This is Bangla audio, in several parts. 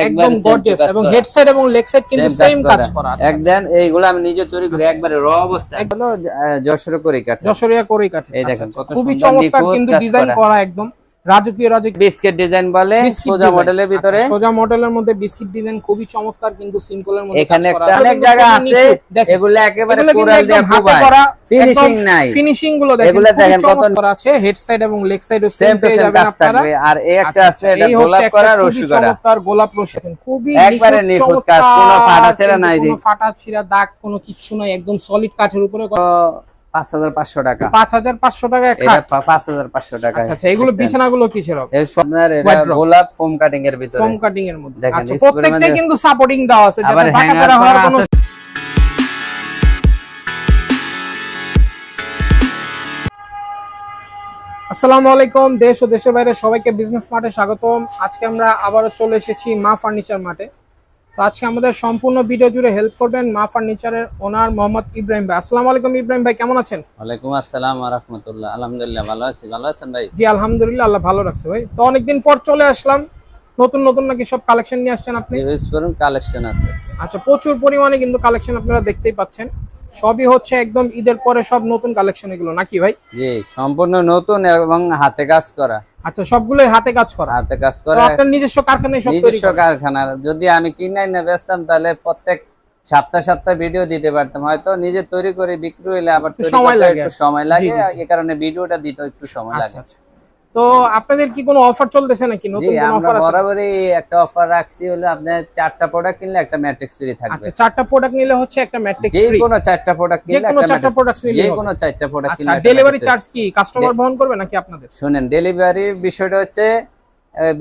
একদম গর্জিয়াস এবং হেডসেট এবং লেগ সাইড কিন্তু সেম কাজ করা। আছে একদম এইগুলো আমি নিজে তৈরি করে একবারে র অবস্থায় হলো যশোরে করে কাঠে যশোরিয়া করে কাটে এই আচ্ছা, দেখেন আচ্ছা। খুবই চমৎকার কিন্তু ডিজাইন। করা একদম। রাজকীয় রাজকীয় বিস্কিট ডিজাইন বলে সোজা মডেলের ভিতরে আচ্ছা, সোজা মডেলের মধ্যে বিস্কিট ডিজাইন খুবই চমৎকার কিন্তু সিম্পলের মধ্যে এখানে একটা অনেক জায়গা আছে। এগুলো একেবারে কোরাল দিয়ে কোবায় ফিনিশিং নাই। ফিনিশিংগুলো দেখেন এগুলো দেখেন কত চমৎকার আছে। হেড সাইড এবং লেগ সাইডও সেম পেয়ে যাবেন আপনারা। আর এই একটা আচ্ছা, আছে এটা গোলাপ করা রশি করা চমৎকার গোলাপ রশি দেখেন, খুবই একবারে নিখুঁত, কাজ, কোনো ফাটা ছেঁড়া নাই কোনো ফাটা ছিঁড়া দাগ কোনো কিচ্ছু নাই একদম সলিড কাঠের উপরে পাঁচ হাজার পাঁচশো টাকা। টাকা এটা আচ্ছা আচ্ছা এগুলো বিছানাগুলো কিসের হবে এর আপনার এটা গোলাপ ফোম কাটিং এর ভিতরে। ফোম কাটিং এর মধ্যে। আচ্ছা এই কিন্তু সাপোর্টিং দেওয়া আছে যাতে আবার ঢাকা হওয়ার কোনো আসসালামু আলাইকুম দেশ ও দেশের বাইরে সবাইকে বিজনেস মার্টে স্বাগতম। আজকে আমরা আবারও চলে এসেছি মা ফার্নিচার মার্টে তো আজকে আমাদের সম্পূর্ণ ভিডিও জুড়ে হেল্প করবেন মা ফার্নিচারের ওনার মোহাম্মদ ইব্রাহিম ভাই। আসসালামু আলাইকুম ইব্রাহিম ভাই কেমন আছেন? ওয়ালাইকুম আসসালাম ওয়া রাহমাতুল্লাহ। আলহামদুলিল্লাহ ভালো আছি। ভালো আছেন ভাই? জি আলহামদুলিল্লাহ আল্লাহ ভালো রাখছে ভাই। তো অনেকদিন পর চলে আসলাম। নতুন নতুন নাকি সব কালেকশন নিয়ে আসছেন আপনি? কালেকশন আছে। আচ্ছা প্রচুর পরিমাণে কিন্তু কালেকশন আপনারা দেখতেই পাচ্ছেন। সবই হচ্ছে একদম ঈদের পরে সব নতুন কালেকশন এগুলো নাকি ভাই? জি সম্পূর্ণ নতুন এবং হাতে কাজ করা। আচ্ছা সবগুলোই হাতে কাজ করা? হাতে কাজ করা। আপনার নিজস্ব কারখানায় সব তৈরি নিজস্ব কারখানার যদি আমি কিনাই না বেচতাম তাহলে প্রত্যেক সপ্তাহ সপ্তাহ ভিডিও দিতে পারতাম। হয়তো নিজে তৈরি করে বিক্রি হইলে আবার সময় লাগে। একটু সময় লাগে। এই কারণে ভিডিওটা দিতে একটু সময় আচ্ছা লাগে। আচ্ছা। তো আপনাদের কি কোনো অফার চলতেছে নাকি? নতুন কোনো অফার আছে? বরাবরই একটা অফার রাখছি হলো আপনার চারটা প্রোডাক্ট কিনলে একটা ম্যাট্রিক্স ফ্রি থাকবে। আচ্ছা চারটা প্রোডাক্ট নিলে হচ্ছে একটা ম্যাট্রিক্স ফ্রি যে কোনো চারটা প্রোডাক্ট কিনলে যে কোনো চারটা প্রোডাক্ট নিলে যে কোনো চারটা প্রোডাক্ট আচ্ছা কিনলে একটা ডেলিভারি চার্জ কি কাস্টমার বহন করবে নাকি আপনাদের? শুনেন ডেলিভারি বিষয়টা হচ্ছে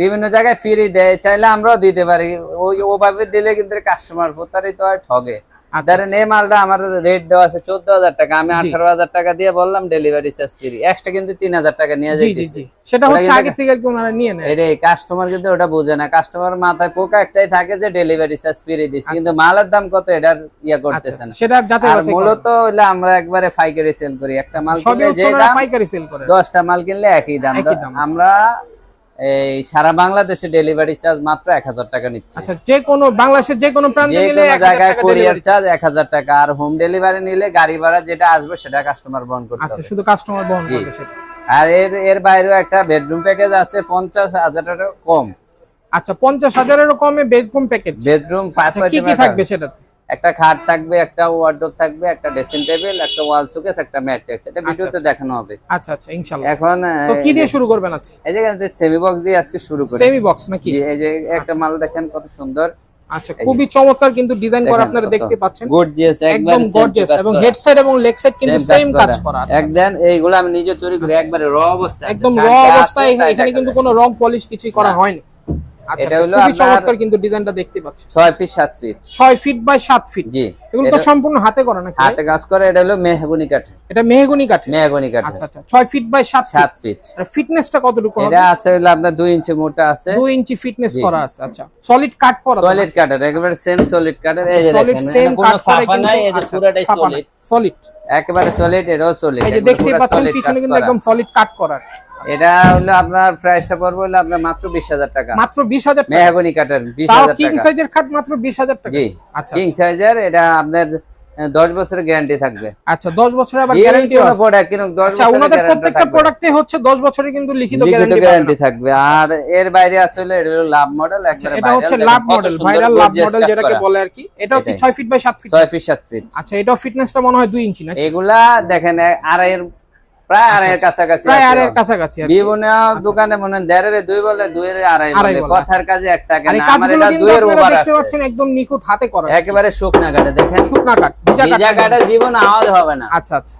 বিভিন্ন জায়গায় ফ্রি দেয় চাইলে আমরাও দিতে পারি। ওই ওভাবে দিলে কিন্তু কাস্টমার প্রতারিত হয় ঠগে। আচ্ছা ধরেন এই মালটা আমার রেট দেওয়া আছে চোদ্দ হাজার টাকা আমি আঠারো হাজার টাকা দিয়ে বললাম ডেলিভারি চার্জ ফ্রি এক্সট্রা কিন্তু তিন হাজার টাকা নিয়ে সেটা হচ্ছে কিন্তু আগে থেকে আর কি ওনারা নিয়ে নেয়। এটাই কাস্টমার কিন্তু ওটা বোঝে না। কাস্টমার মাথায় পোকা একটাই থাকে যে ডেলিভারি চার্জ ফ্রি দিচ্ছি কিন্তু মালের দাম কত এটার ইয়া আচ্ছা করতেছে আচ্ছা, না। সেটা যাচাই আর মূলত হইলে আমরা একবারে পাইকারি সেল করি। একটা মাল কিনলে যে দাম পাইকারি সেল করে। দশটা মাল কিনলে একই দাম। আচ্ছা। আমরা এই সারা বাংলাদেশে ডেলিভারি চার্জ মাত্র এক হাজার টাকা নিচ্ছে। আচ্ছা যে কোনো বাংলাদেশের যে কোনো প্রান্তে নিলে জায়গায় কোরিয়ার চার্জ এক হাজার টাকা আর হোম ডেলিভারি নিলে গাড়ি ভাড়া যেটা আসবে সেটা কাস্টমার বহন করতে আচ্ছা শুধু কাস্টমার বহন করবে আর এর এর বাইরেও একটা বেডরুম প্যাকেজ আছে পঞ্চাশ হাজার টাকা কম। আচ্ছা পঞ্চাশ হাজারেরও কমে বেডরুম প্যাকেজ বেডরুম পাঁচ কি কি থাকবে সেটা একটা খাট থাকবে একটা ওয়ার্ডরোব থাকবে একটা ড্রেসিং টেবিল একটা ওয়াল শোকেস একটা ম্যাট্রিক্স এটা ভিডিওতে দেখানো হবে। আচ্ছা আচ্ছা ইনশাআল্লাহ। এখন তো কি দিয়ে শুরু করবেন আজকে? এই যে সেমি বক্স দিয়ে আজকে শুরু করি। সেমি বক্স নাকি? এই যে একটা মাল দেখেন কত সুন্দর। আচ্ছা খুবই চমৎকার কিন্তু ডিজাইন করা আপনারা দেখতে পাচ্ছেন। গর্জিয়াস একদম গর্জিয়াস এবং হেড সাইড এবং লেগ সাইড কিন্তু সেম কাজ করা। একদম এইগুলো আমি নিজে তৈরি করে একবারে র অবস্থায় একদম। র অবস্থায় এখানে কিন্তু। কোনো রং পলিশ কিছুই করা হয়নি। আচ্ছা এটা আচ্ছা, হলো খুবই চমৎকার কিন্তু ডিজাইনটা দেখতে পাচ্ছেন ছয় feet feet feet by feet জি। এগুলো তো সম্পূর্ণ হাতে করা নাকি হাতে কাজ করে এটা হলো মেহগুনি কাঠ। এটা মেহগুনি কাঠে? মেহগুনি কাঠ। আচ্ছা আচ্ছা ফিট বাই ফিট ফিটনেসটা কতটুকু হবে? এটা আছে হলো আপনার দুই ইঞ্চি মোটা আছে। ইঞ্চি ফিটনেস করা আছে আচ্ছা। সলিড কাট করা সলিড একেবারে সেম সলিড কাঠের এই যে সলিড সেম কাট করে পুরোটাই সলিড সলিড একেবারে সলিড এটাও সলিড এই যে দেখতেই পাচ্ছেন পিছনে কিন্তু একদম সলিড কাট করা। এটা হলো আপনার প্রাইসটা পড়বে হলো আপনার মাত্র বিশ হাজার টাকা। মাত্র বিশ হাজার টাকা। মেহগনি বিশ তাও হাজার কিং সাইজের খাট মাত্র বিশ হাজার টাকা। জি আচ্ছা কিং সাইজের এটা আপনার আহ, দশ বছরের গ্যারান্টি থাকবে। আচ্ছা দশ বছরের আবার গ্যারান্টি আছে। প্রোডাক্ট দশ আচ্ছা বছরের ওনাদের প্রত্যেকটা প্রোডাক্টে হচ্ছে দশ বছরের কিন্তু লিখিত গ্যারান্টি গ্যারান্টি থাকবে। আর এর বাইরে আসলে এটা হলো লাভ মডেল একবারে এটা হচ্ছে love model viral love model যেটাকে বলে আর কি। এটা হচ্ছে এটাই। ছয় ফিট বাই সাত ফিট ছয় ফিট সাত ফিট আচ্ছা এটাও ফিটনেসটা মনে হয় দুই ইঞ্চি নাকি? এগুলা দেখেন আর আড়াইয়ের প্রায় আড়াইয়ের কাছাকাছি আচ্ছা, প্রায় আড়াইয়ের কাছাকাছি বিভিন্ন দোকানে মনে দেড়ের দুই বলে দুইয়ের আড়াই বলে। কথার কাজে এক টাকা না। আমার এটা দুইয়ের ওভার ওভার দেখতে পাচ্ছেন একদম নিখুঁত হাতে করা। একেবারে শুকনা কাটে দেখেন। শুকনা কাট বিজা কাট ভিজা কাটে জীবন আওয়াজ হবে না। আচ্ছা আচ্ছা।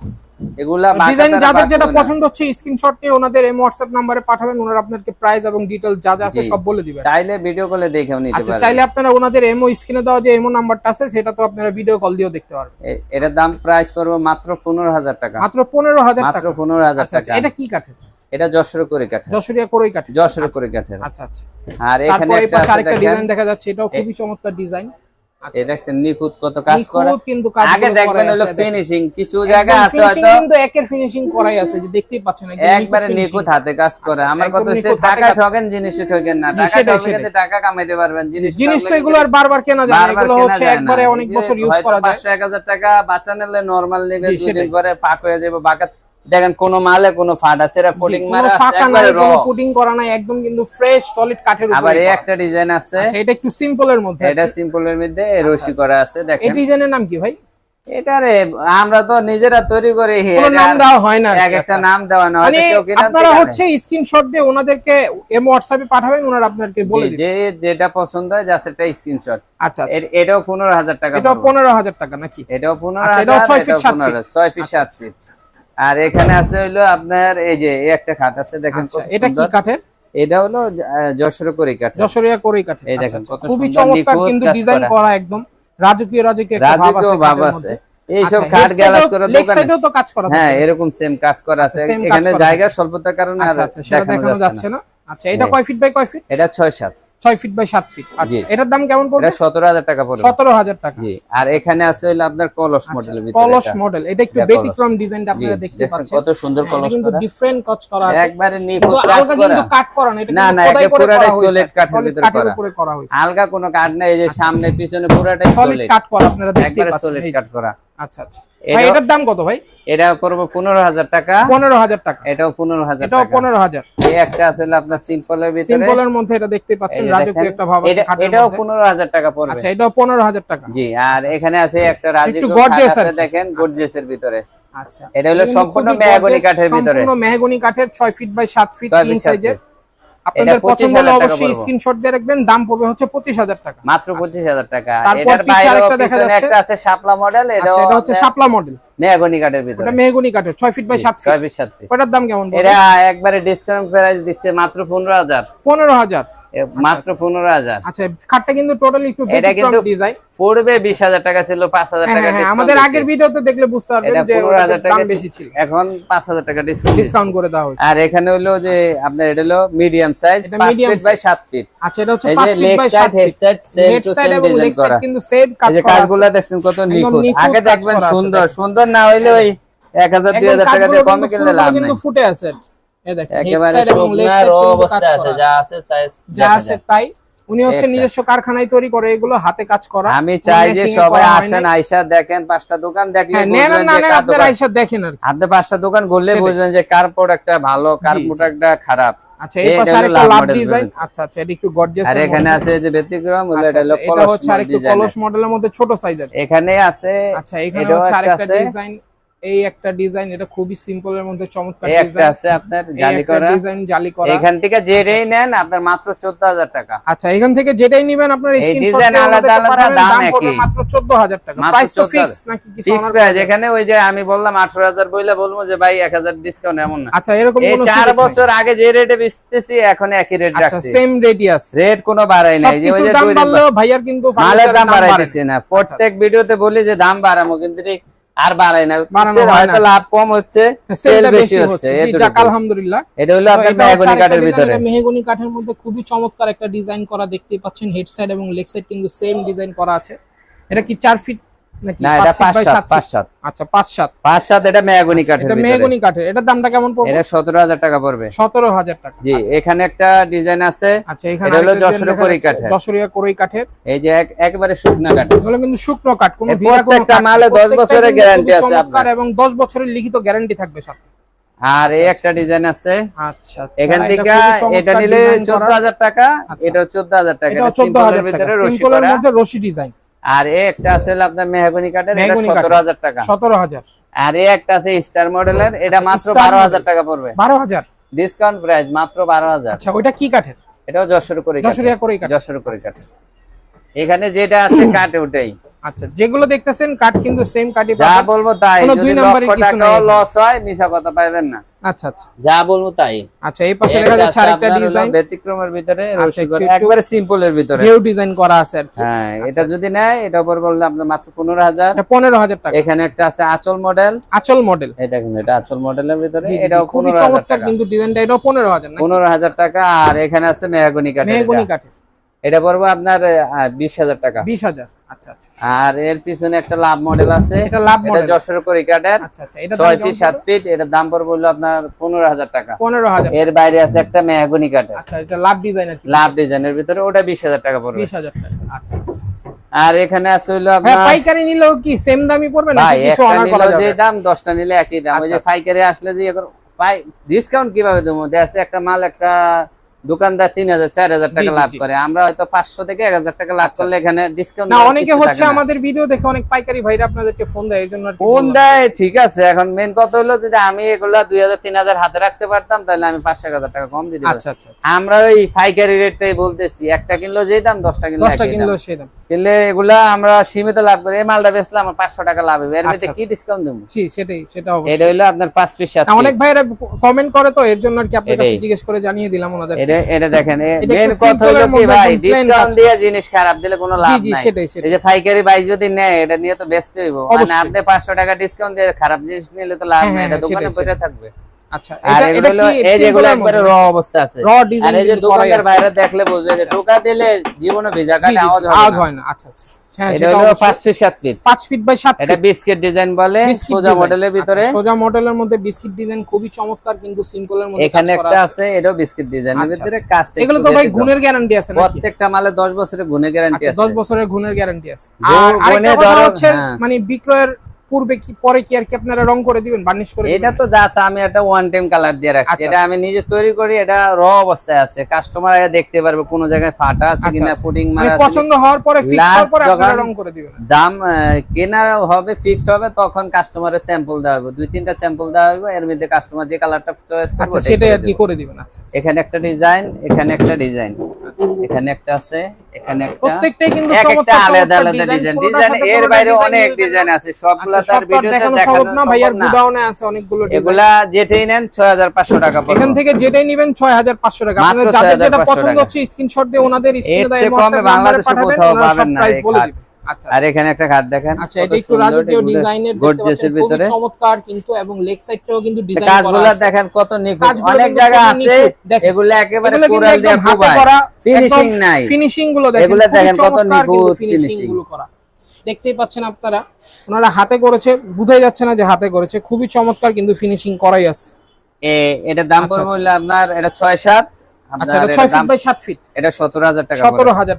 এগুলা ডিজাইন যাদের যেটা বাঁকবে না। পছন্দ হচ্ছে স্ক্রিনশট নিয়ে ওনাদের এই হোয়াটসঅ্যাপ নম্বরে পাঠাবেন ওনারা আপনাদেরকে প্রাইস এবং ডিটেইলস যা যা আছে সব বলে দিবেন। চাইলে ভিডিও কলে দেখেও নিতে আচ্ছা চাইলে আপনারা ওনাদের এমও স্ক্রিনে দেওয়া যে এমও নাম্বারটা আছে সেটা তো আপনারা ভিডিও কল দিয়েও দেখতে পারবেন। এটার দাম প্রাইস পড়বে মাত্র পনেরো হাজার টাকা। মাত্র পনেরো হাজার মাত্র টাকা। পনেরো হাজার আচ্ছা আচ্ছা টাকা। এটা কি কাঠের? এটা যশোর করে কাঠে যশোরিয়া করেই কাঠের। যশোর করে কাঠের। আচ্ছা আচ্ছা। আর এখানে এই একবারে নিখুঁত হাতে কাজ করে। আমার কথা টাকা ঠকেন জিনিসে টাকা কামাইতে পারবেন জিনিস জিনিস তো এগুলো আর বারবার কেনা যায় না এগুলো হচ্ছে একবারে অনেক বছর ইউজ নরমাল লেভেল দুদিন পরে পাক হয়ে যাবে বাকাত দেখেন কোন মালে কোন ফাটা সেরা কোটিং মারা ফাটা নাই কোনো কোটিং করা নাই একদম কিন্তু ফ্রেশ সলিড কাঠের উপরে আবার এই একটা ডিজাইন আছে। আচ্ছা এটা একটু সিম্পলের মধ্যে এটা সিম্পলের মধ্যে আচ্ছা, রশি করা আছে আচ্ছা। দেখেন। এই ডিজাইনের নাম কি ভাই? এটারে আমরা তো নিজেরা তৈরি করে নাম দেওয়া হয় না এক একটা আচ্ছা। নাম দেওয়া না হয়তো মানে কেউ কিনা আপনারা হচ্ছে স্ক্রিনশট দিয়ে ওনাদেরকে এম হোয়াটসঅ্যাপে পাঠাবেন ওনারা আপনাদেরকে বলে দিবে। যে যেটা পছন্দ হয় যা সেটা স্ক্রিনশট আচ্ছা এটাও 15000 টাকা এটাও 15000 টাকা নাকি? এটাও 15000 এটা 6 ফিট 7 ফিট 6 ফিট 7 ফিট আর এখানে আছে হলো আপনার এই যে একটা খাট আছে দেখেন আচ্ছা, এটা কি কাঠের? এটা হলো যশোর করি কাঠ যশোরিয়া করি কাঠ এই দেখেন আচ্ছা, আচ্ছা। খুবই চমৎকার কিন্তু ডিজাইন করা। একদম রাজকীয় রাজকীয় একটা ভাব আছে এইসব কাঠ গ্যালাস করে দোকানে তো কাজ করা হ্যাঁ এরকম সেম কাজ করা আছে। এখানে জায়গা স্বল্পতার কারণে আর দেখানো যাচ্ছে না। আচ্ছা এটা হ্যাঁ। কয় ফিট বাই কয় ফিট এটা 6 7 ছয় ফিট বাই সাত ফিট আচ্ছা, এটার দাম কেমন পড়বে? সতেরো হাজার টাকা পড়বে। 17000 টাকা। আর আচ্ছা, এখানে আছে আপনার কলস আচ্ছা, মডেল কলস মডেল এটা একটু ব্যতিক্রম ডিজাইনটা আপনারা দেখতে পাচ্ছেন। কত সুন্দর কলস কিন্তু ডিফারেন্ট কাজ করা আছে। একবারে নিখুঁত কাজ করা। কিন্তু কাট করা না এটা না না এটা পুরোটাই সলিড করে ভিতরে করা। উপরে করা হয়েছে। আলগা কোনো কাট নাই এই যে সামনে পিছনে পুরোটাই সলিড কাট করা আপনারা দেখতে পাচ্ছেন সলিড কাট করা। আচ্ছা আচ্ছা। দাম কত ভাই? এটা টাকা। 15000 টাকা। এটাও একটা আছে আপনার মধ্যে এটা দেখতে পাচ্ছেন একটা টাকা আচ্ছা, এটাও 15000 টাকা। আর আচ্ছা, এখানে আছে আচ্ছা। একটা দেখেন ভিতরে। এটা হলো কাঠের ভিতরে। মেহগনি কাঠের ফিট বাই সাত ফিট সাইজের আপনাদের পছন্দ হলে অবশ্যই স্ক্রিনশট দিয়ে রাখবেন দাম পড়বে হচ্ছে 25000 টাকা। মাত্র 25000 টাকা। আচ্ছা, এটার বাইরে আরেকটা দেখা যাচ্ছে। একটা আছে শাপলা মডেল আচ্ছা, এটা এটা হচ্ছে শাপলা মডেল মেগুনি কাটের ভিতরে। এটা মেগুনি কাঠের 6 feet by 7 feet 6 feet 7 feet এটার দাম কেমন এটা একবারে ডিসকাউন্ট প্রাইস দিচ্ছে মাত্র 15000 15000 আচ্ছা, মাত্র 15000 আচ্ছা খাটটা আচ্ছা, কিন্তু টোটালি একটু ডিজাইন পড়বে 20000 টাকা ছিল 5000 হ্যাঁ, টাকা হ্যাঁ, আমাদের আগের ভিডিওতে দেখলে বুঝতে পারবেন যে 15000 টাকা বেশি ছিল। এখন 5000 টাকা ডিসকাউন্ট করে দেওয়া হয়েছে। আর এখানে হলো যে আচ্ছা। আপনার এটা হলো medium size medium by feet আচ্ছা এটা হচ্ছে সেট কত নিখুঁত। আগে দেখবেন সুন্দর সুন্দর না হইলে ওই তিন হাজার টাকা দিয়ে কমে কিনলে লাভ নেই। কিন্তু ফুটে আছে। তাই উনি হচ্ছে নিজস্ব কারখানায় তৈরি করে এগুলো হাতে কাজ আমি চাই যে সবাই আসেন আইসা দেখেন পাঁচটা দোকান দেখলে পাঁচটা দোকান বুঝবেন যে ভালো খারাপ। আচ্ছা ডিজাইন আচ্ছা আচ্ছা এটা একটু এখানে আছে যে মডেলের মধ্যে ছোট এখানে আছে আচ্ছা এই একটা ডিজাইন এটা খুবই সিম্পল এর মধ্যে চমৎকার ডিজাইন আছে আপনার জালি করা। ডিজাইন জালি করা। এখান থেকে যেটাই আচ্ছা, আচ্ছা। নেন আপনার মাত্র 14000 টাকা। আচ্ছা এখান থেকে যেটাই নেবেন আপনার স্ক্রিনশট এই ডিজাইন আলাদা আলাদা দাম একই। মাত্র 14000 টাকা। প্রাইস তো ফিক্স নাকি কিছু ফিক্স প্রাইস এখানে ওই যে আমি বললাম 18000 বইলা বলব যে ভাই 1000 ডিসকাউন্ট এমন না। আচ্ছা এরকম কোন 4 বছর আগে যে রেটে বিস্তেছি এখন একই রেট আচ্ছা, রাখছি। আচ্ছা সেম রেটই আছে। রেট কোনো বাড়াই নাই। যে ওই যে দাম বাড়লো ভাইয়ার কিন্তু মালের দাম বাড়াইতেছে না। প্রত্যেক ভিডিওতে বলি যে দাম বাড়ামো। কিন্তু আর বাড়ায় না। হয়তো লাভ কম হচ্ছে সেল বেশি হচ্ছে। যাক আলহামদুলিল্লাহ। এটা হলো মেহগনি কাঠের ভিতরে। মেহগনি কাঠের মধ্যে খুবই চমৎকার একটা ডিজাইন করা দেখতে পাচ্ছেন হেড সাইড এবং লেগ সাইড কিন্তু সেম ডিজাইন করা আছে। এটা কি 4 ফিট এখানে একটা শুকনো বছরের গ্যারান্টি আছে এবং 10 বছরের লিখিত গ্যারান্টি থাকবে আর এই একটা ডিজাইন আছে। আচ্ছা এখান থেকে এটা নিলে 14000 টাকা। এটা চোদ্দ হাজার টাকা। রশি ডিজাইন আর একটা আছে আপনার মেহগনি কাঠের এটা 17000 টাকা। 17000 আর একটা আছে স্টার মডেলের আচ্ছা, এটা মাত্র 12000 টাকা পড়বে। 12000 ডিসকাউন্ট প্রাইস মাত্র 12000 আচ্ছা ওটা কি কাঠের? এটাও যশোর করে যশোরিয়া করে কাঠ। যশোর করে কাঠ। এখানে যেটা আছে কাট ওটাই। আচ্ছা যেগুলো দেখতেছেন কাট কিন্তু সেম কাটই যা বলব তাই কোনো দুই নম্বরের কিছু নাই। লস হয় মিশা কথা পাবেন না। আচ্ছা আচ্ছা। যা বলব তাই। আচ্ছা এই পাশে লেখা আছে আরেকটা ডিজাইন ব্যতিক্রমের ভিতরে আচ্ছা, একবারে সিম্পল এর ভিতরে। নিউ ডিজাইন করা আছে আর কি। হ্যাঁ আচ্ছা, এটা আচ্ছা। যদি নেয় এটা উপর বললে আপনাদের মাত্র 15000 এটা 15000 টাকা। এখানে একটা আছে আচল মডেল আচল মডেল এই দেখুন এটা আচল মডেলের ভিতরে এটাও খুবই চমৎকার কিন্তু ডিজাইনটা এটাও 15000 না 15000 টাকা আর এখানে আছে মেহগনি কাঠের মেহগনি কাঠের। এটা পড়ব আপনার বিশ হাজার টাকা। বিশ হাজার। আচ্ছা আচ্ছা। আর এর পিছনে একটা লাভ মডেল আছে। এটা লাভ মডেল। যশোর করিকাটের। আচ্ছা ছয় ফিট সাত ফিট এটার দাম পড়বে হলো আপনার পনেরো হাজার টাকা। পনেরো হাজার। এর বাইরে আছে একটা মেহগনি কাঠের। লাভ ডিজাইন লাভ ডিজাইনের ভিতরে ওটা বিশ হাজার টাকা পড়বে। বিশ হাজার টাকা। আচ্ছা আর এখানে আছে হলো হ্যাঁ আপনার পাইকারি নিলেও কি সেম দামই পড়বে নাকি কিছু অনার করা নিলেও যে দাম দশটা নিলে একই দাম। ওই যে। পাইকারি আসলে যে পাই ডিসকাউন্ট কীভাবে দেবো? আছে একটা মাল একটা দোকানদার তিন হাজার চার হাজার টাকা লাভ করে। আমরা হয়তো পাঁচশো থেকে এক হাজার টাকা লাভ করলে এখানে ডিসকাউন্ট না অনেকে হচ্ছে আমাদের ভিডিও দেখে অনেক পাইকারি ভাইরা আপনাদেরকে ফোন দেয় এর জন্য ফোন দেয় ঠিক আছে। এখন মেন কথা হলো যদি আমি এগুলা দুই হাজার তিন হাজার হাতে রাখতে পারতাম তাহলে আমি পাঁচশো এক হাজার টাকা কম দিতে আচ্ছা আচ্ছা আচ্ছা। আমরা ওই পাইকারি রেটটাই বলতেছি। একটা কিনলো যেই দাম দশটা কিনলো দশটা। কিনলেও সেই দাম। কিনলে এগুলা আমরা সীমিত লাভ করি। এই মালটা বেচলে আমার পাঁচশো টাকা লাভ হবে। এর মধ্যে আচ্ছা, কি ডিসকাউন্ট দেবো? সেটাই সেটা এটা হইল আপনার পাঁচ পিস অনেক ভাইরা কমেন্ট করে তো এর জন্য আর কি আপনার কাছে জিজ্ঞেস করে জানিয়ে দিলাম ওনাদের এটা এটা দেখেন মেন কথা হলো কি ভাই ডিসকাউন্ট দিয়ে জিনিস খারাপ দিলে কোনো লাভ নাই। এই যে ফাইকারি ভাই যদি নেয় এটা নিয়ে তো ব্যস্ত হইব। মানে আপনি পাঁচশো টাকা ডিসকাউন্ট দিয়ে খারাপ জিনিস নিলে তো লাভ হ্যাঁ, নাই হ্যাঁ, এটা দোকানে পড়ে থাকবে। আচ্ছা এটা এটা কি যেগুলো একবারে র অবস্থা আছে। র আর এই যে দোকানের বাইরে দেখলে বুঝবে যে টোকা দিলে জীবনে ভেজা কাটে আওয়াজ। হয় না। আচ্ছা আচ্ছা। হ্যাঁ এটা হলো অবশ্যই। ফিট সাত ফিট পাঁচ ফিট বাই সাত এটা বিস্কিট ডিজাইন বলে সোজা মডেলের ভিতরে আচ্ছা, সোজা মডেলের মধ্যে বিস্কিট ডিজাইন খুবই চমৎকার কিন্তু সিম্পলের মধ্যে এখানে একটা আছে। এটাও বিস্কিট ডিজাইনের আচ্ছা, ভিতরে কাজটা এগুলো একটু তো ভাই গুণের গ্যারান্টি আছে প্রত্যেকটা মালে দশ বছরের গুণে গ্যারান্টি আচ্ছা আছে। বছরের গুণের গ্যারান্টি আছে। আর আরেকটা কথা হচ্ছে হ্যাঁ। মানে বিক্রয়ের পূর্বে কি পরে কি আর কি আপনারা রং করে দিবেন বার্নিশ করে এটা তো যা আছে, আমি একটা ওয়ান টাইম কালার দিয়ে রাখছি। আচ্ছা, এটা আমি নিজে তৈরি করি এটা র অবস্থায় আছে। কাস্টমার আগে দেখতে পারবে কোন জায়গায় ফাটা আছে আচ্ছা, কিনা আচ্ছা। পুডিং মানে মারা আছে পছন্দ হওয়ার পরে ফিক্স হওয়ার পরে আপনারা রং করে দিবেন। দাম কেনা হবে ফিক্সড হবে তখন কাস্টমারের স্যাম্পল দেওয়া হবে দুই তিনটা স্যাম্পল দেওয়া হবে এর মধ্যে কাস্টমার যে কালারটা চয়েস করবে আচ্ছা সেটাই আর কি করে দিবেন আচ্ছা এখানে একটা ডিজাইন এখানে একটা ডিজাইন এখানে একটা আছে এখানে একটা। প্রত্যেকটাই কিন্তু চমৎকার আলাদা আলাদা ডিজাইন ডিজাইন এর বাইরে অনেক ডিজাইন আছে সবগুলা আচ্ছা তার ভিডিওতে দেখানো দেখানো সম্ভব না ভাইয়ার গুডাউনে আছে অনেকগুলো ডিজাইন এগুলা যেটাই নেন ছয় হাজার পাঁচশো টাকা পড়বে এখান থেকে যেটাই নেবেন ছয় হাজার পাঁচশো টাকা। মাত্র আপনাদের যাদের যেটা পছন্দ। হচ্ছে স্ক্রিনশট দিয়ে ওনাদের স্ক্রিনে দেয় হোয়াটসঅ্যাপ নাম্বারে বাংলাদেশে পাঠাবেন ওনারা সব পাবেন না প্রাইস বলে। দিবেন আচ্ছা আর এখানে একটা খাট দেখেন আচ্ছা এটা একটু রাজকীয় ডিজাইনের গর্জিয়াসের ভিতরে। চমৎকার কিন্তু এবং লেগ সাইডটাও কিন্তু ডিজাইন করা কাজগুলো দেখেন কত নিখুঁত। অনেক জায়গা আছে এগুলো একেবারে কোরাল দিয়ে করা ফিনিশিং নাই। ফিনিশিংগুলো দেখেন এগুলো দেখেন কত নিখুঁত finishing। গুলো করা। দেখতেই পাচ্ছেন আপনারা ওনারা হাতে করেছে বুঝাই যাচ্ছে না যে হাতে করেছে খুবই চমৎকার কিন্তু ফিনিশিং করাই আছে। এ- এটার দাম আচ্ছা, পড়বে আচ্ছা। আপনার এটা ছয় সাত আচ্ছা এটা বাই ফিট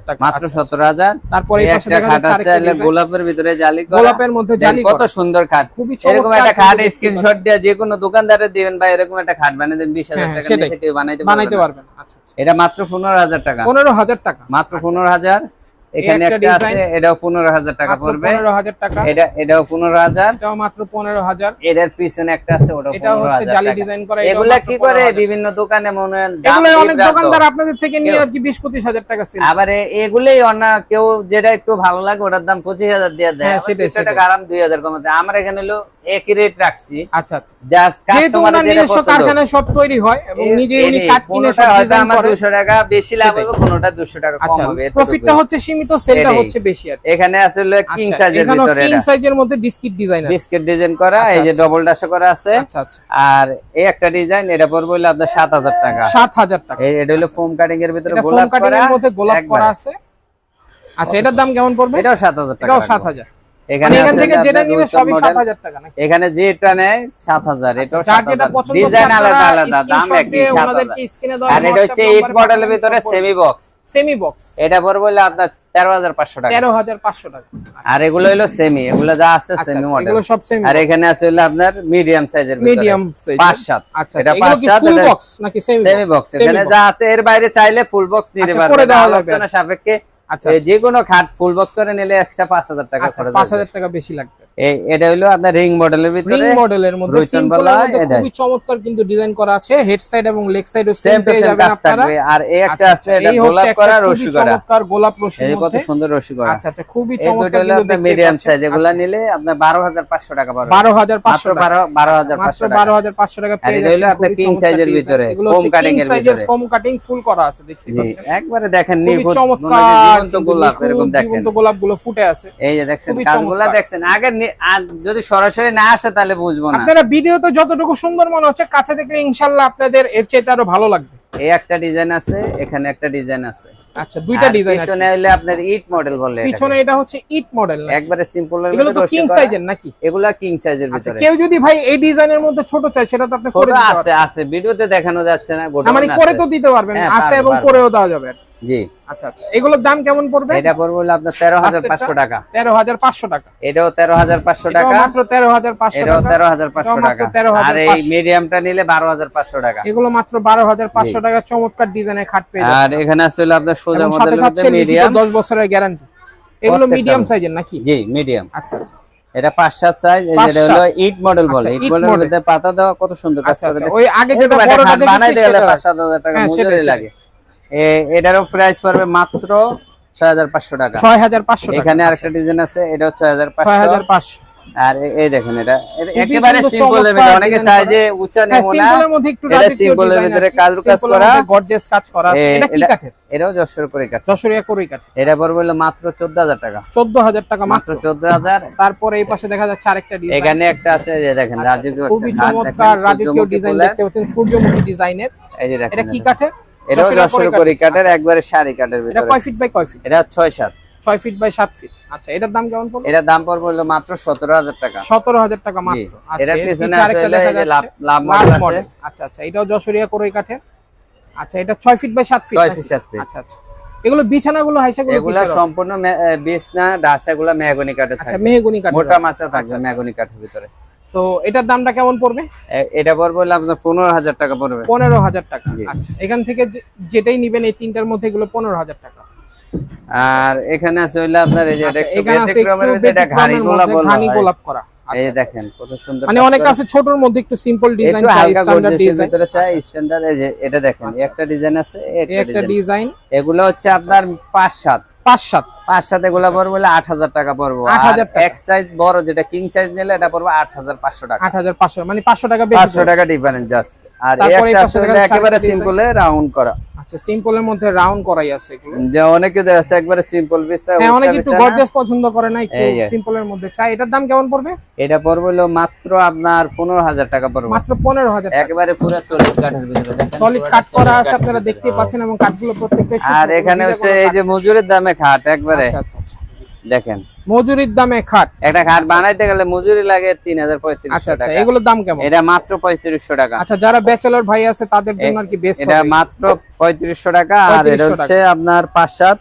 টাকা মাত্র আচ্ছা, সতেরো হাজার। তারপরে এই পাশে দেখা যাচ্ছে। গোলাপের ভিতরে জালি করা। গোলাপের মধ্যে জালি কত সুন্দর খাট। খুবই এরকম একটা খাট স্ক্রিনশট দিয়ে যে কোনো দোকানদারে দিবেন বা এরকম একটা খাট বানিয়ে দেন বিশ হাজার হ্যাঁ, টাকা নিচে কেউ বানাইতে বানাইতে পারবে না। পারবেন আচ্ছা আচ্ছা। এটা মাত্র পনেরো হাজার টাকা। পনেরো হাজার টাকা। মাত্র পনেরো হাজার। এখানে একটা আছে এটাও পনেরো হাজার টাকা পড়বে। পনেরো হাজার টাকা। এটা এটাও পনেরো হাজার। এটাও মাত্র পনেরো হাজার। এটার পিছনে একটা আছে ওটা এটাও পনেরো হচ্ছে জালি ডিজাইন করা এগুলা কি করে? বিভিন্ন দোকানে মনে হয় দাম এগুলো অনেক। দোকানদার আপনাদের থেকে নিয়ে আর কি বিশ পঁচিশ হাজার টাকা সেল আবার এগুলোই অন্য কেউ যেটা একটু ভালো লাগে ওটার দাম পঁচিশ হাজার দিয়ে দেয়। হ্যাঁ, আবার সেটাই, 200 টাকা আরাম দুই হাজার কমাতে আমরা এখানে হলো একই রাখছি। আচ্ছা আচ্ছা। জাস্ট কারখানায় সব তৈরি হয় এবং নিজে উনি কাট কিনে সব ডিজাইন করে। 200 টাকা বেশি লাভ হবে কোনটা 200 টাকা কম আচ্ছা, হবে প্রফিটটা হচ্ছে সীমিত সেলটা হচ্ছে বেশি আর এখানে আসলে আচ্ছা, কিং সাইজের ভিতরে কিং সাইজের মধ্যে বিস্কিট ডিজাইন আছে। বিস্কিট ডিজাইন করা আচ্ছা, এই যে ডাবল ডাশ করা আছে। আচ্ছা আচ্ছা। আর এই একটা ডিজাইন এটা পড়বে হলো আপনার 7000 টাকা। 7000 টাকা। এটা হলো ফোম কাটিং এর ভিতরে গোলাপ করা এর মধ্যে গোলাপ করা আছে। আচ্ছা এটার দাম কেমন পড়বে? এটাও 7000 টাকা এটাও 7000 এখানে মানে এখান থেকে যেটা নিবে সবই সাত model। হাজার টাকা নাকি? এখানে যেটা নেয় ডিজাইন আলাদা আলাদা দাম একই আর এটা হচ্ছে মডেলের ভিতরে সেমি বক্স সেমি বক্স এটা আপনার টাকা। টাকা। আর এগুলো হলো সেমি এগুলো যা আছে আচ্ছা, সেমি আচ্ছা, মডেল এগুলো সব সেমি আর এখানে আছে হলো আপনার মিডিয়াম সাইজের মিডিয়াম সাইজ আচ্ছা এটা ফুল বক্স নাকি সেমি সেমি বক্স এখানে যা আছে এর বাইরে চাইলে ফুল বক্স নিতে আচ্ছা, আলোচনা সাপেক্ষে আচ্ছা এই যে কোনো খাট ফুল বক্স করে নিলে এক্সট্রা পাঁচ হাজার টাকা আচ্ছা খরচ পাঁচ হবে হাজার টাকা বেশি লাগবে। এটা হলো আপনার রিং মডেলের রিং মডেলের মধ্যে মধ্যে। খুবই চমৎকার কিন্তু ডিজাইন করা আছে। হেড সাইড এবং লেগ সাইডও সেম পেয়ে যাবেন আপনারা। আর এই একটা আচ্ছা, আছে আচ্ছা, এটা গোলাপ করা রশি করা। চমৎকার গোলাপ রশির এই যে কত সুন্দর রশি করা। আচ্ছা আচ্ছা খুবই চমৎকার কিন্তু দেখতে মিডিয়াম সাইজ এগুলা আচ্ছা, নিলে আপনার বারো হাজার পাঁচশো টাকা পাবে বারো হাজার মাত্র টাকা। বারো বারো হাজার মাত্র পাঁচশো টাকা। বারো হাজার পাঁচশো টাকা পেয়ে এটা হলো আপনার এর design। ভিতরে, cutting king এর ভিতরে। foam cutting full করা আছে দেখতে পাচ্ছেন। একবারে দেখেন নিখুঁত চমৎকার গোলাপ এরকম দেখেন। জীবন্ত গোলাপগুলো ফুটে আছে। এই যে দেখছেন খুবই কাজগুলা দেখছেন আগে আর যদি সরাসরি না আসে তাহলে বুঝব না। আপনারা ভিডিওতে যতটুকু সুন্দর মনে হচ্ছে কাছে দেখলে ইনশাল্লাহ আপনাদের এর চাইতে আরও ভালো লাগবে। এই একটা ডিজাইন আছে এখানে একটা ডিজাইন আছে। আচ্ছা দুইটা ডিজাইন পিছনে হলে আপনার ইট মডেল বলে পিছনে এটা হচ্ছে ইট মডেল না? একবারে সিম্পল এগুলো তো কিং সাইজের নাকি? এগুলা কিং সাইজের আচ্ছা ভিতরে। কেউ যদি ভাই এই ডিজাইনের মধ্যে ছোট চাই সেটা তো আপনি করে দিতে আছে পারবেন। আছে। ভিডিওতে দেখানো যাচ্ছে না গোডাউন মানে করে তো দিতে পারবেন হ্যাঁ, আছে এবং করেও দেওয়া যাবে। জি। আচ্ছা আচ্ছা। এগুলোর দাম কেমন পড়বে? এটা পড়বে হলো আপনার তেরো হাজার পাঁচশো টাকা। তেরো হাজার পাঁচশো টাকা। এটাও তেরো হাজার পাঁচশো এটাও টাকা। মাত্র তেরো হাজার পাঁচশো এটাও টাকা। তেরো হাজার পাঁচশো এটাও মাত্র টাকা। 13,500 আর এই মিডিয়ামটা নিলে বারো হাজার পাঁচশো টাকা। এগুলো মাত্র বারো হাজার পাঁচশো টাকা চমৎকার ডিজাইনের খাট পেয়ে যাবেন আর এখানে আসলে আপনার সোজা মডেলের মধ্যে মিডিয়াম 10 বছরের গ্যারান্টি এগুলো মিডিয়াম সাইজের নাকি? জি মিডিয়াম আচ্ছা আচ্ছা। এটা পাঁচ সাত সাইজ যেটা হলো ইট মডেল বলে। ইট মডেলের মধ্যে পাতা দেওয়া কত সুন্দর কাজ করে ওই আগে যেটা বড়টা বানাই দিলে 5 7000 টাকা মজুরি লাগে। এটারও প্রাইস পড়বে মাত্র 6500 টাকা। 6500 টাকা। এখানে আরেকটা ডিজাইন আছে এটা 6500 6500 আর এই দেখেন এটা। একেবারে সিম্পল এর ভিতরে অনেকে চায় যে হ্যাঁ নেব না। সিম্পলের মধ্যে একটু এটা simple এর ভিতরে কাজ কাজ করা। গর্জিয়াস কাজ করা আছে। এটা কি কাঠের? এটাও যশোর করে কাজ যশোরিয়া করই কাঠ এটা পড়বে হলো মাত্র চোদ্দ হাজার টাকা। চোদ্দ হাজার টাকা মাত্র মাত্র। চোদ্দ হাজার তারপরে এই পাশে দেখা যাচ্ছে আরেকটা ডিজাইন এখানে একটা আছে যে দেখেন রাজকীয় আচ্ছা, খুবই চমৎকার রাজকীয় সূর্যমুখী ডিজাইন দেখতে পাচ্ছেন সূর্যমুখী ডিজাইনের এই যে দেখেন এটা কি কাঠের? এটাও যশোর করি কাঠের। একবারে শাড়ি কাঠের এটা কয় ফিট বাই কয় ফিট এটা ছয় সাত। ছয় ফিট বাই সাত ফিট আচ্ছা এটার দাম কেমন পড়বে এটার দাম পড়বে হলো মাত্র সতেরো হাজার টাকা। সতেরো হাজার টাকা মাত্র। আচ্ছা, এটার পিছনে লাভ লাভ মডেল আচ্ছা আচ্ছা এটাও যশোরিয়া করই কাঠের। আচ্ছা এটা ছয় ফিট বাই সাত ফিট ছয় ফিট সাত ফিট আচ্ছা আচ্ছা। এগুলো বিছানাগুলো হাইসাগুলো এগুলা সম্পূর্ণ বিছনা ডাসাগুলা মেহগনি কাঠের আচ্ছা মেহগুনি কাঠ মোটা মাচা থাকবে মেহগনি কাঠের ভিতরে। তো এটার দামটা কেমন পড়বে? এটা পড়বে আপনার পনেরো হাজার টাকা পড়বে। পনেরো হাজার টাকা। আচ্ছা এখান থেকে যেটাই নিবেন এই তিনটার মধ্যে এগুলো পনেরো হাজার টাকা। আর এখানে আছে হইল আপনার এই যে এটা আচ্ছা গোলাপ ঘানি গোলাপ করা। এই আচ্ছা, আচ্ছা, দেখেন কত সুন্দর মানে অনেক আছে ছোটর মধ্যে একটু সিম্পল ডিজাইন চাই স্ট্যান্ডার্ড ডিজাইন ভিতরে চাই স্ট্যান্ডার্ড এই যে এটা দেখেন একটা ডিজাইন আছে এই এই একটা একটা ডিজাইন ডিজাইন এগুলো হচ্ছে আপনার পাঁচ সাত পাঁচ সাত পাঁচ সাত এগুলো পড়বে হলে আট হাজার টাকা পড়ব। 8,000 টাকা। সাইজ বড় যেটা কিং সাইজ নিলে এটা পড়বে আট হাজার পাঁচশো টাকা। মানে টাকা বেশি টাকা ডিফারেন্স জাস্ট আর এই একটা একেবারে সিম্পলে রাউন্ড করা। আচ্ছা সিম্পলের মধ্যে রাউন্ড করাই আছে এগুলো। যে অনেকে দেখা একবারে সিম্পল বিছনা হ্যাঁ অনেক একটু গর্জিয়াস পছন্দ করে না একটু সিম্পলের মধ্যে। চাই এটার দাম কেমন পড়বে? এটা পড়বে হলো মাত্র আপনার পনেরো হাজার টাকা পড়বে। মাত্র পনেরো হাজার একেবারে পুরো সলিড কাঠের ভিতরে দেখেন সলিড কাট করা আছে আপনারা ভিতরে। দেখতে পাচ্ছেন এবং কাঠগুলো প্রত্যেকটাই শুকনো, আর এখানে হচ্ছে এই যে মজুরের দামে খাট একবারে। আচ্ছা আচ্ছা আচ্ছা। দেখেন। মজুরির দামে খাট? একটা খাট বানাইতে গেলে মজুরি লাগে তিন হাজার পঁয়ত্রিশ আচ্ছা আচ্ছা এগুলোর দাম কেমন? এটা মাত্র পঁয়ত্রিশশো টাকা। আচ্ছা যারা ব্যাচেলর ভাই আছে তাদের জন্য আর কি বেস্ট এটা মাত্র পঁয়ত্রিশশো টাকা আর এটা হচ্ছে আপনার পাঁচ সাত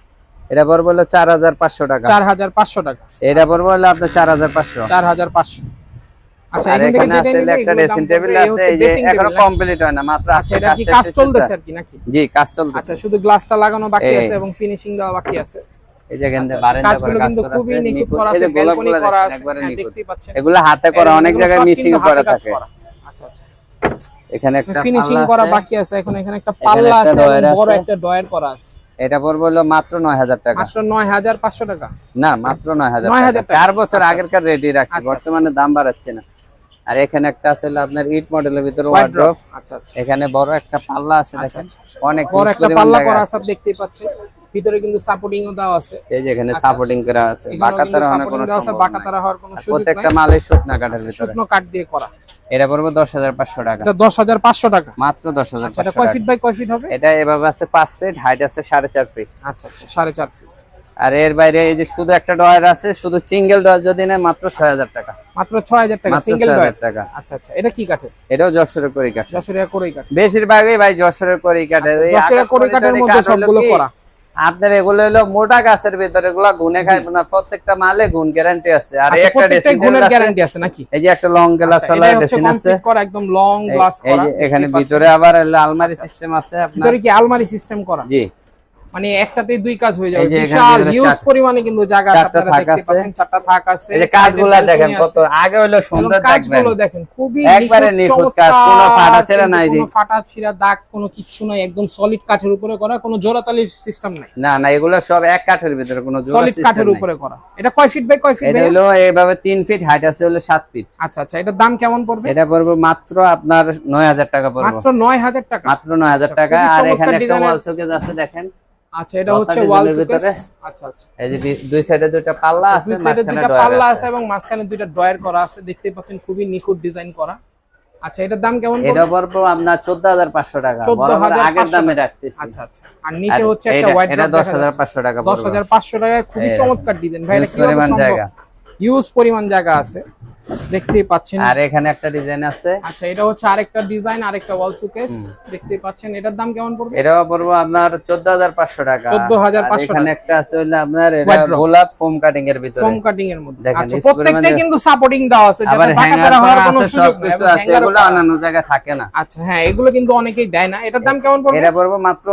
এটা পড়বে হলো চার হাজার পাঁচশো টাকা। চার হাজার পাঁচশো টাকা। এটা পড়বে হলো আপনার চার হাজার পাঁচশো। চার হাজার পাঁচশো। আচ্ছা এখান আসলে একটা ড্রেসিং টেবিল আছে এই যে এখনও কমপ্লিট হয়? না মাত্র আচ্ছা এটা কি কাজ চলতেছে আর কি নাকি? জি কাজ চলতেছে। আচ্ছা শুধু গ্লাসটা লাগানো বাকি আছে এবং ফিনিশিং দেওয়া বাকি আছে। এই যে এখানে আচ্ছা, বারান্দা কাজগুলো কিন্তু খুবই নিখুঁত নিখুঁত। করা আছে ব্যালকনি করা আছে একবারে নিখুঁত। দেখতেই পাচ্ছেন। এগুলো হাতে করা অনেক জায়গায় মিশিং করা থাকে। আচ্ছা আচ্ছা। এখানে একটা ফিনিশিং করা বাকি আছে এখন এখানে একটা পাল্লা আছে বড় একটা ডয়ার করা আছে। এটা পড়বে হলো মাত্র নয় হাজার টাকা। মাত্র না মাত্র নয় হাজার 9,000 টাকা টাকা। চার বছর আচ্ছা, আগেরকার রেডি রাখছি আচ্ছা, বর্তমানে দাম বাড়াচ্ছে না। আর এখানে একটা আছে আপনার ইট মডেলের ভিতরে ওয়ার্ড্রপ আচ্ছা আচ্ছা। এখানে বড় একটা পাল্লা আছে আচ্ছা, দেখেন। অনেক বড় একটা পাল্লা করা আছে। আছে আপনি দেখতেই পাচ্ছেন। ভিতরে কিন্তু সাপোর্টিং ও দেওয়া আছে। এই যে এখানে আচ্ছা, সাপোর্টিং করা আছে। এখানেও বাঁকা কিন্তু তারা অনেক supporting কোনো দেওয়া আছে, সম্ভব বাঁকা নাই। তারা হওয়ার কোনো আর সুযোগ প্রত্যেকটা মালের শুকনা কাঠের ভিতরে। শুকনো কাঠ দিয়ে করা। এটা পড়বে দশ হাজার পাঁচশো টাকা। এটা দশ হাজার পাঁচশো টাকা। মাত্র আচ্ছা এটা কয় ফিট বাই কয় ফিট হবে? এটা এভাবে আছে ফিট হাইট আছে সাড়ে চার ফিট আচ্ছা আচ্ছা সাড়ে চার ফিট আর এর বাইরে এই যে শুধু একটা ডয়ার আছে শুধু সিঙ্গেল ডয়ার যদি নেয় মাত্র ছয় হাজার টাকা। মাত্র ছয় হাজার টাকা সিঙ্গেল ডয়ার টাকা। আচ্ছা আচ্ছা এটা কি কাঠের? এটাও যশোরের করি কাঠ যশোরিয়া করেই কাঠ বেশিরভাগই ভাই যশোরের করি আচ্ছা, যশোরের কড়ি কাঠের মধ্যে সবগুলো করা। আপনার এগুলো হলো মোটা গাছের ভিতরে এগুলো গুনে খাই না প্রত্যেকটা মালে গুণ গ্যারান্টি আছে। আর এই আচ্ছা একটা প্রত্যেকটাই গুণের গ্যারান্টি আছে নাকি? এই যে একটা লং গ্লাস আচ্ছা, হচ্ছে ড্রেসিং আছে। করা একদম লং গ্লাস করা। এখানে ভিতরে আবার আলমারি সিস্টেম আছে আপনার। ভিতরে কি আলমারি সিস্টেম করা? জি। মানে একটাতেই দুই কাজ হয়ে যাবে। বিশাল হিউজ পরিমাণে কিন্তু জায়গা আপনারা দেখতে পাচ্ছেন চারটা থাক আছে এই যে balcony দেখেন কত আগে হলো সুন্দর কাজগুলো দেখেন খুবই একবারে নিখুঁত কাজ, কোনো ফাটা ছেঁড়া নাই কোনো ফাটা ছিঁড়া দাগ কোনো কিচ্ছু নাই একদম সলিড কাঠের উপরে করা কোনো জোড়াতালির সিস্টেম নাই। না না এগুলো সব এক কাঠের ভিতরে কোনো জোড়া সলিড কাঠের উপরে করা। এটা কয় ফিট বাই কয় ফিট এটা হলো এইভাবে তিন ফিট হাইট আছে হলো সাত ফিট আচ্ছা আচ্ছা এটার দাম কেমন পড়বে? এটা পড়বে মাত্র আপনার নয় হাজার টাকা পড়বে। মাত্র নয় হাজার টাকা। মাত্র নয় হাজার আচ্ছা, টাকা আর এখানে একটা ওয়াল শোকেস আছে দেখেন। আচ্ছা এটা হচ্ছে ওয়াল ভিতরে। আচ্ছা আচ্ছা। এই যে দুই- সাইডে দুইটা পাল্লা আছে দুই সাইডে পাল্লা আছে। এবং মাঝখানে দুইটা ড্রয়ার করা আছে। দেখতেই পাচ্ছেন খুবই নিখুঁত ডিজাইন করা। আচ্ছা এটার দাম কেমন? এটা পড়ব? আপনার চোদ্দ হাজার পাঁচশো টাকা। 14,500 বরাবর আগের দামে রাখতেছি। আচ্ছা আচ্ছা। আর নিচে হচ্ছে একটা হোয়াইট এটা দশ হাজার পাঁচশো টাকা দশ হাজার পাঁচশো টাকায় খুবই চমৎকার ডিজাইন ভাই এটা পরিমাণ সম্ভব? জায়গা। ইউজ পরিমাণ জায়গা আছে। দেখতেই পাচ্ছেন। আর এখানে একটা ডিজাইন আছে। আচ্ছা এটা হচ্ছে আরেকটা ডিজাইন আরেকটা ওয়াল শোকেস দেখতেই পাচ্ছেন এটার দাম কেমন পড়বে? এটাও পড়ব আপনার চোদ্দ হাজার পাঁচশো টাকা। 14,500 আর এখানে একটা আছে হইলে আপনার এটা গোলাপ ফোম কাটিং এর ভিতরে। ফোম কাটিং এর মধ্যে। আচ্ছা এই প্রত্যেকটাই কিন্তু সাপোর্টিং দেওয়া আছে যাতে বাঁকা হ্যাঙ্গার হওয়ার কোনো সুযোগ নেই। আছে এগুলো করা অন্যান্য জায়গায় থাকে না। আচ্ছা হ্যাঁ এগুলো কিন্তু অনেকেই দেয় না। এটার দাম কেমন পড়বে? এটা পড়ব মাত্র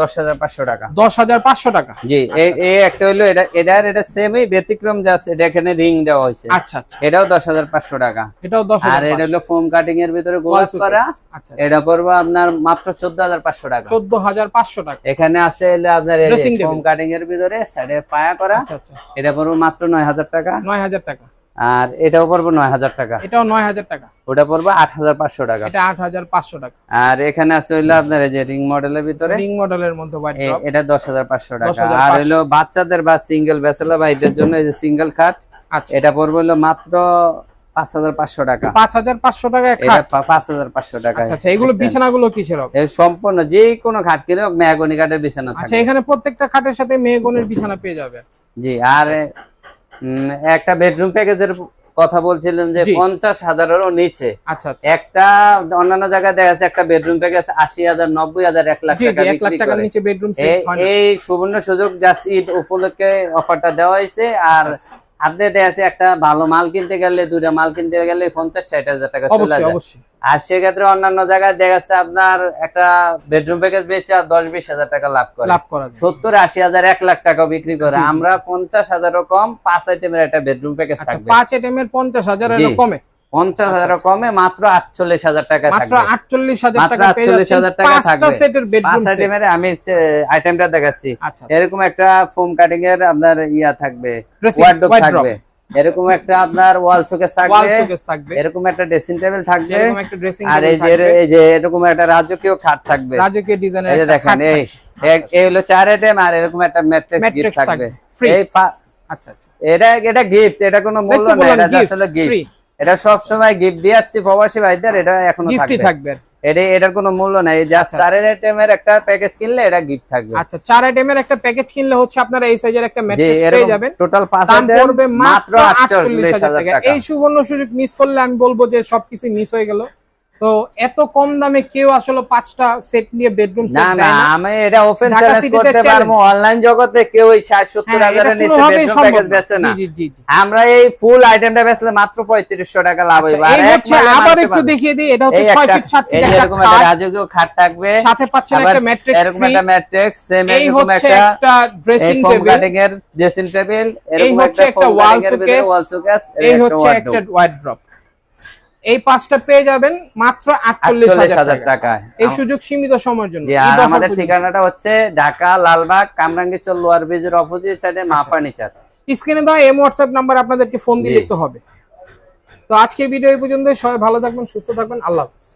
দশ হাজার পাঁচশো টাকা। দশ হাজার পাঁচশো টাকা। জি এই এই একটা হইল এটা এটার এটা সেমই ব্যতিক্রম জাস্ট এটা এখানে রিং দেওয়া হয়েছে। আচ্ছা আচ্ছা। এটাও দশ টাকা। এটাও দশ আর হাজার এটা হলো ফোম কাটিং এর ভিতরে গোলাপ করা। আচ্ছা এটা পড়ব আপনার মাত্র চোদ্দ হাজার পাঁচশো টাকা। চোদ্দ হাজার পাঁচশো টাকা। এখানে আছে হলো আপনার ফোম কাটিং এর ভিতরে সাইডে পায়া করা। আচ্ছা আচ্ছা। এটা পড়ব মাত্র নয় হাজার টাকা। নয় হাজার টাকা। আর এটাও পড়ব নয় হাজার টাকা। এটাও নয় হাজার টাকা। ওটা পড়ব আট হাজার পাঁচশো টাকা। এটা আট হাজার পাঁচশো টাকা। আর এখানে আছে হইল আপনার এই যে রিং মডেলের ভিতরে। রিং মডেলের মধ্যে এটা দশ হাজার পাঁচশো টাকা। আর হইল বাচ্চাদের বা সিঙ্গেল ব্যাচেলার ভাইদের জন্য এই যে সিঙ্গেল খাট আচ্ছা এটা পড়বে হলো মাত্র পাঁচ হাজার পাঁচশো টাকা। পাঁচ হাজার পাঁচশো টাকা পাঁচ হাজার পাঁচশো টাকা। আচ্ছা আচ্ছা এগুলো বিছানাগুলো কিসের সম্পূর্ণ যে কোনো খাট কিনে মেহগনি কাঠের বিছানা আচ্ছা এখানে প্রত্যেকটা খাটের সাথে মেয়েগনের বিছানা পেয়ে যাবে। জি আর একটা বেডরুম প্যাকেজের কথা বলছিলাম যে পঞ্চাশ হাজারেরও নিচে। আচ্ছা আচ্ছা। একটা অন্যান্য জায়গায় দেখা যাচ্ছে একটা বেডরুম প্যাকেজ আশি হাজার নব্বই হাজার এক লাখ টাকা নিচে বেডরুম এই- সুবর্ণ সুযোগ জাস্ট ঈদ উপলক্ষে অফারটা দেওয়া হয়েছে আর আচ্ছা, আপনি দেখে একটা ভালো মাল কিনতে গেলে দুইটা মাল কিনতে গেলে পঞ্চাশ ষাট হাজার টাকা চলে যায়। আর সেক্ষেত্রে অন্যান্য জায়গায় দেখা যাচ্ছে আপনার একটা বেডরুম প্যাকেজ বেচে আর দশ বিশ হাজার টাকা লাভ করে। লাভ করে সত্তর আশি হাজার এক লাখ টাকা বিক্রি করে। জি, জি, আমরা পঞ্চাশ হাজারও কম পাঁচ আইটেমের একটা বেডরুম প্যাকেজ আচ্ছা পাঁচ আইটেমের এর পঞ্চাশ হাজার। কমে। পঞ্চাশ হাজারও কমে মাত্র আটচল্লিশ হাজার টাকা মাত্র থাকবে। আটচল্লিশ হাজার মাত্র টাকা পেয়ে 48,000 যাচ্ছেন টাকা থাকবে। আমি আইটেমটা দেখাচ্ছি। আচ্ছা এরকম একটা ফোম কাটিং এর আপনার ইয়া থাকবে ওয়ার্ডরোব থাকবে। এরকম একটা আপনার ওয়াল শোকেস থাকবে। এরকম একটা ড্রেসিং টেবিল থাকবে। আর এই যে এই যে এরকম একটা রাজকীয় খাট থাকবে। রাজকীয় ডিজাইনের এই যে দেখেন এই এই হলো চার আইটেম আর এরকম একটা ম্যাট্রেস গিফট থাকবে। এই আচ্ছা আচ্ছা। এটা এটা গিফট এটা কোনো মূল্য দেখতে না বললাম এটা আসলে গিফট। এটা সব সময় গিফট দিয়ে আসছি প্রবাসী ভাইদের এটা এখনও গিফটই থাকবে। এটা এটার কোনো মূল্য নাই। জাস্ট চারের আইটেমের একটা প্যাকেজ কিনলে এটা গিফট থাকবে। আচ্ছা চার আইটেমের একটা প্যাকেজ কিনলে হচ্ছে আপনারা এই সাইজের একটা ম্যাট্রিক্স পেয়ে যাবেন। টোটাল পাঁচ আইটেম পড়বে মাত্র মাত্র আটচল্লিশ আটচল্লিশ হাজার হাজার টাকা। টাকা। এই সুবর্ণ সুযোগ মিস করলে আমি বলব যে সবকিছু মিস হয়ে গেল। তো এত কম দামে কেউ আসলে পাঁচটা সেট নিয়ে বেডরুম না সেট না না? আমি এটা ওপেন চ্যালেঞ্জ করতে পারব। অনলাইন জগতে কেউ ওই ষাট সত্তর হ্যাঁ, এটা হাজারের নিচে বেডরুম প্যাকেজ বেচে না। জি জি জি। আমরা এই ফুল আইটেমটা বেচলে মাত্র পঁয়ত্রিশশো টাকা লাভ আচ্ছা, আর হচ্ছে আবার একটু দেখিয়ে দিই এটা হচ্ছে এই ছয় একটা- ফিট সাত ফিট একটা এরকম একটা রাজকীয় খাট থাকবে। সাথে পাচ্ছেন একটা ম্যাট্রিক্স এরকম একটা ম্যাট্রিক্স সেম এরকম একটা ড্রেসিং টেবিল কাটিং এর ড্রেসিং টেবিল এরকম একটা ওয়াল শোকেস এই হচ্ছে একটা ওয়ার্ড্রপ এই পাঁচটা পেয়ে যাবেন মাত্র আটচল্লিশ হাজার টাকায় টাকা। টাকা এই সুযোগ সীমিত সময়ের জন্য। আর আমাদের ঠিকানাটা হচ্ছে ঢাকা লালবাগ কামরাঙ্গি লোয়ার ব্রিজের অপোজিট সাইডে মা ফার্নিচার স্ক্রিনে দেওয়া এম হোয়াটসঅ্যাপ নাম্বার আপনাদেরকে ফোন দিয়ে। লিখতে হবে। তো আজকের ভিডিও এই পর্যন্ত সবাই ভালো থাকবেন সুস্থ থাকবেন। আল্লাহ হাফিজ।